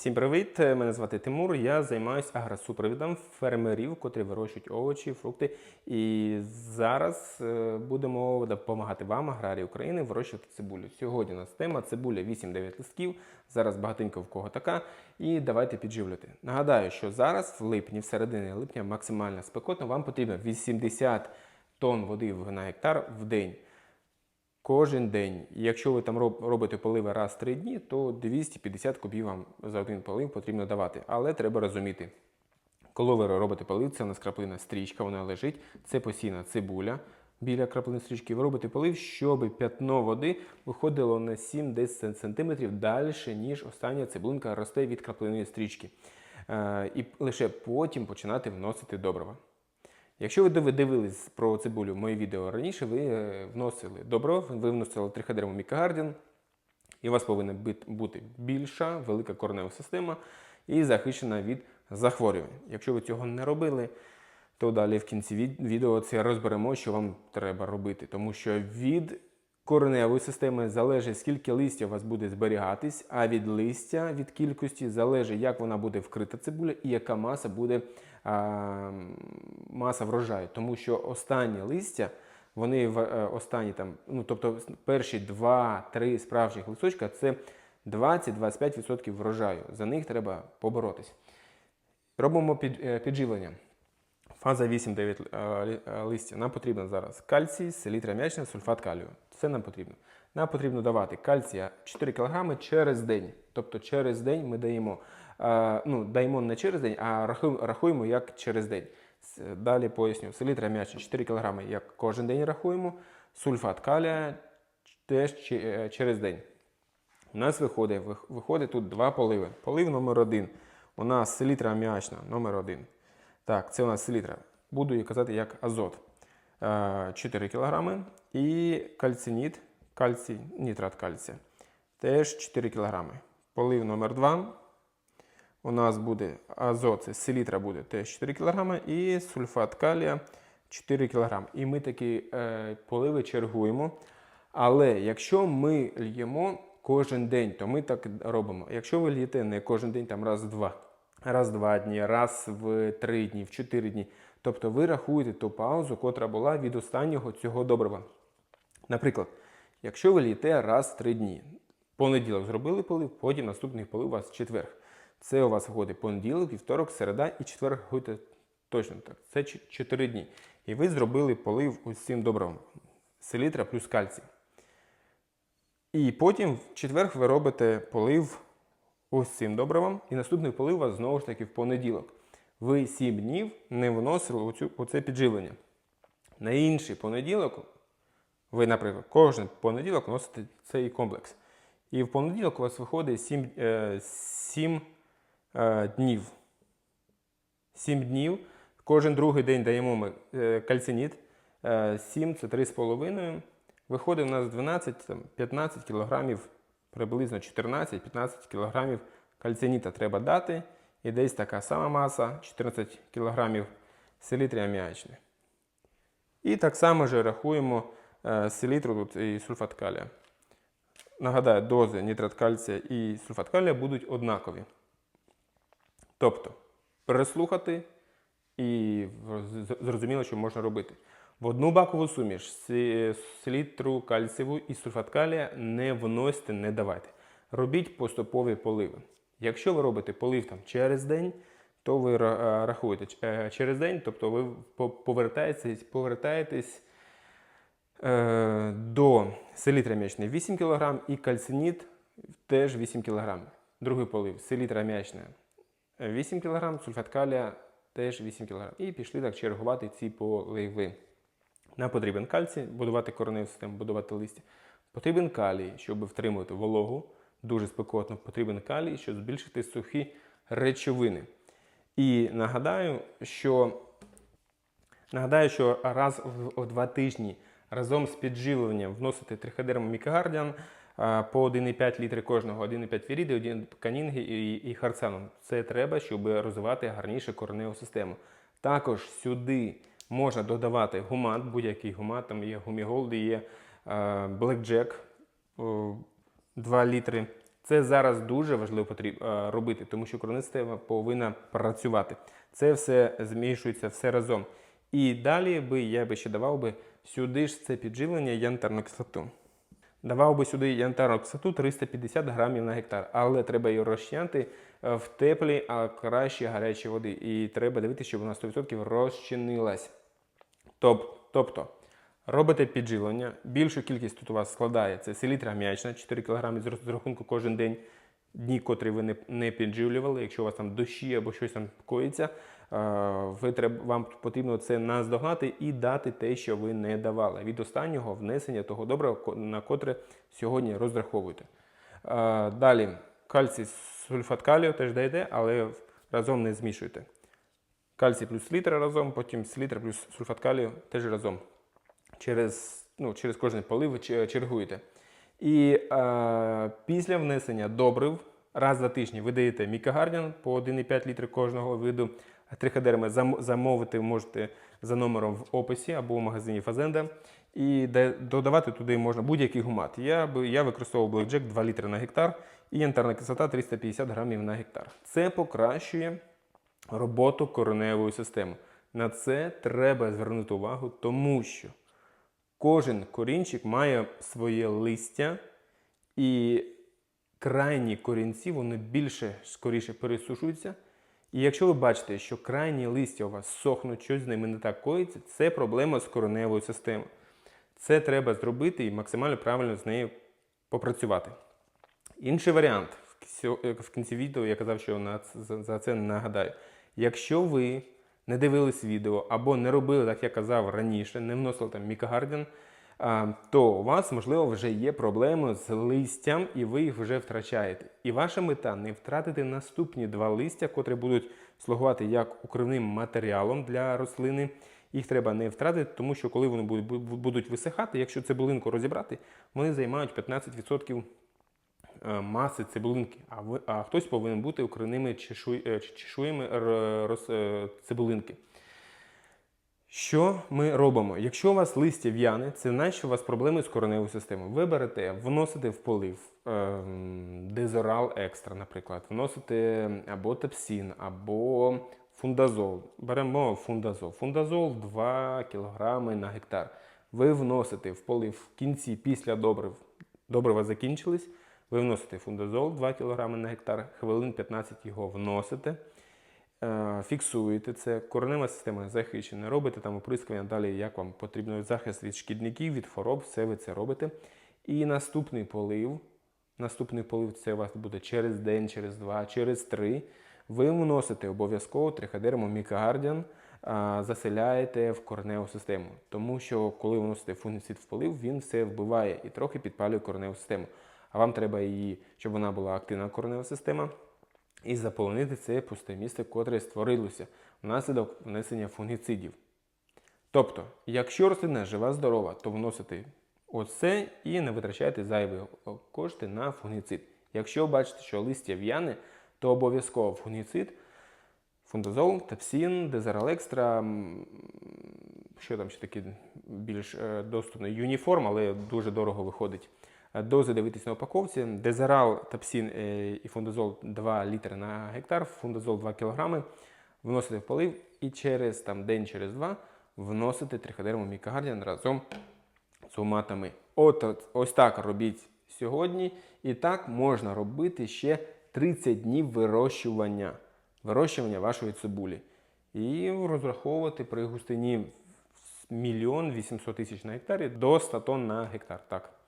Всім привіт! Мене звати Тимур. Я займаюся агросупровідом фермерів, котрі вирощують овочі, фрукти. І зараз е, будемо допомагати вам, аграрії України, вирощувати цибулю. Сьогодні у нас тема цибуля 8-9 листків. Зараз багатенько в кого така. І давайте підживлювати. Нагадаю, що зараз в липні, в середині липня, максимальна спекотна, вам потрібно 80 тонн води на гектар в день. Кожен день. Якщо ви там робите поливи раз в 3 дні, то 250 кубів вам за один полив потрібно давати. Але треба розуміти, коли ви робите полив, це у нас краплина стрічка, вона лежить, це постійна цибуля біля краплини стрічки. Ви робите полив, щоб п'ятно води виходило на 7-10 см далі, ніж остання цибулинка росте від краплини стрічки. Е, І лише потім починати вносити добрива. Якщо ви дивились про цибулю мої відео раніше, ви е, вносили добро, ви вносили триходерму мікагардін, і у вас повинна бути більша, велика коренева система і захищена від захворювань. Якщо ви цього не робили, то далі в кінці відео це розберемо, що вам треба робити. Тому що від кореневої системи залежить, скільки листя у вас буде зберігатись, а від листя, від кількості, залежить, як вона буде вкрита цибуля і яка маса буде маса врожаю. Тому що останні листя, вони в е, останні там, ну тобто перші 2-3 справжніх листочка це 20-25% врожаю. За них треба поборотись. Робимо під, е, підживлення. Фаза 8-9 е, листя. Нам потрібно зараз кальцій, селітра м'ячна, сульфат калію. Це нам потрібно. Нам потрібно давати кальція 4 кг через день. Тобто через день ми даємо, е, ну, даємо не через день, а рахуємо, як через день. Далі поясню. Селітра м'ячна 4 кг як кожен день рахуємо. Сульфат калія теж е, через день. У нас виходить, виходить тут два поливи. Полив номер один. У нас селітра аміачна номер один. Так, це у нас селітра. Буду її казати як азот. Е, 4 кг. І кальциніт, кальцій, нітрат кальція. Теж 4 кг. Полив номер 2. У нас буде азот, це селітра буде теж 4 кг. І сульфат калія 4 кг. І ми такі е, поливи чергуємо. Але якщо ми льємо кожен день, то ми так робимо. Якщо ви льєте не кожен день, там раз в два, раз в два дні, раз в три дні, в чотири дні. Тобто ви рахуєте ту паузу, котра була від останнього цього добрива. Наприклад, якщо ви лієте раз в три дні, понеділок зробили полив, потім наступний полив у вас четверг. Це у вас виходить понеділок, вівторок, середа і четвер рахуйте точно так. Це 4 дні. І ви зробили полив ось цим добривом. Селітра плюс кальцій. І потім в четвер ви робите полив ось цим добривом, і наступний полив у вас знову ж таки в понеділок. Ви 7 днів не вносили оцю, оце підживлення. На інший понеділок, ви, наприклад, кожен понеділок вносите цей комплекс. І в понеділок у вас виходить 7, е, 7 е, днів. 7 днів. Кожен другий день даємо ми е, кальциніт. Е, 7 це 3,5. Виходить у нас 12, там, 15 кілограмів, приблизно 14-15 кілограмів кальциніта треба дати. І десь така сама маса 14 кілограмів селітри аміачної. І так само ж рахуємо е, селітру тут і сульфат калія. Нагадаю, дози нітрат кальція і сульфат калія будуть однакові. Тобто переслухати і зрозуміло, що можна робити. В одну бакову суміш селітру кальцієву і сульфат калія не вносьте, не давайте. Робіть поступові поливи. Якщо ви робите полив там через день, то ви е, рахуєте е, через день, тобто ви повертаєтесь, повертаєтесь е, до селітра м'ячної 8 кг і кальциніт теж 8 кг. Другий полив селітра м'ячна 8 кг, сульфат калія теж 8 кг. І пішли так чергувати ці поливи. Нам потрібен кальцій, будувати кореневу систему, будувати листя. Потрібен калій, щоб втримувати вологу. Дуже спекотно. Потрібен калій, щоб збільшити сухі речовини. І нагадаю, що Нагадаю, що раз в, в два тижні разом з підживленням вносити триходерм мікагардіан по 1,5 літри кожного, 1,5 віріди, 1 канінги і, і. Це треба, щоб розвивати гарніше кореневу систему. Також сюди можна додавати гумат, будь-який гумат, там є гуміголди, є Black Jack 2 літри. Це зараз дуже важливо е, робити, тому що коренева повинна працювати. Це все змішується все разом. І далі би я би ще давав би сюди ж це підживлення янтарну кислоту. Давав би сюди янтарну кислоту 350 грамів на гектар, але треба її розчиняти е, в теплій, а краще гарячій води. І треба дивитися, щоб вона 100% розчинилась. Тоб- Тобто робите підживлення, більшу кількість тут у вас складає це селітра м'ячна, 4 кг з рахунку кожен день. Дні, котрі ви не, не підживлювали, якщо у вас там дощі або щось там коїться, е, ви треба, вам потрібно це наздогнати і дати те, що ви не давали. Від останнього внесення того доброго, на котре сьогодні розраховуєте. Е, Далі кальцій сульфат калію теж даєте, але разом не змішуйте. Кальцій плюс селітра разом, потім селітра плюс сульфат калію теж разом. Через, ну, через кожен полив чергуєте. І е, після внесення добрив раз за тиждень ви даєте мікагардіан по 1,5 літри кожного виду. Триходерми замовити можете за номером в описі або в магазині Фазенда. І додавати туди можна будь-який гумат. Я, я використовував Blackjack 2 літри на гектар і янтарна кислота 350 грамів на гектар. Це покращує роботу кореневої системи. На це треба звернути увагу, тому що кожен корінчик має своє листя, і крайні корінці вони більше скоріше пересушуються. І якщо ви бачите, що крайні листя у вас сохнуть, щось з ними не так коїться, це проблема з кореневою системою. Це треба зробити і максимально правильно з нею попрацювати. Інший варіант в в кінці відео я казав, що за- це нагадаю. Якщо ви не дивились відео або не робили, так я казав раніше, не вносили там мікагардін, то у вас, можливо, вже є проблеми з листям, і ви їх вже втрачаєте. І ваша мета не втратити наступні два листя, котрі будуть слугувати як укривним матеріалом для рослини. Їх треба не втратити, тому що коли вони будуть- висихати, якщо цибулинку розібрати, вони займають 15% е, маси цибулинки, а, ви, а хтось повинен бути е, чешуями роз, е, цибулинки. Що ми робимо? Якщо у вас листя в'яне, це значить, що у вас проблеми з кореневою системою. Ви берете, вносите в полив ем, дезорал екстра, наприклад, вносите або тепсін, або фундазол. Беремо фундазол. Фундазол 2 кг на гектар. Ви вносите в полив в кінці після добрив. Добрива закінчились. Ви вносите фундазол 2 кг на гектар, хвилин 15 його вносите. Е, фіксуєте це, коренева система захищена, робите там оприскування далі, як вам потрібно захист від шкідників, від хвороб, все ви це робите. І наступний полив, наступний полив це у вас буде через день, через два, через три. Ви вносите обов'язково триходерму мікагардіан, заселяєте в кореневу систему. Тому що коли вносите фунгіцид в полив, він все вбиває і трохи підпалює кореневу систему. А вам треба її, щоб вона була активна коренева система, і заполонити це пусте місце, котре створилося внаслідок внесення фунгіцидів. Тобто, якщо рослина жива, здорова, то вносите оце і не витрачайте зайві кошти на фунгіцид. Якщо бачите, що листя в'яне, то обов'язково фунгіцид, фундазол, тепсін, дезаралекстра, що там ще таке більш е, доступно, юніформ, але дуже дорого виходить. Дози дивитись на упаковці. Дезерал, тапсін е, і фундазол 2 літри на гектар, фундазол 2 кг. Вносите в полив і через там, день через два вносите триходерму мікагардіан разом з гуматами. От, от, ось так робіть сьогодні. І так можна робити ще 30 днів вирощування, вирощування вашої цибулі. І розраховувати при густині мільйон 800 тисяч на гектарі до 100 тонн на гектар. Так.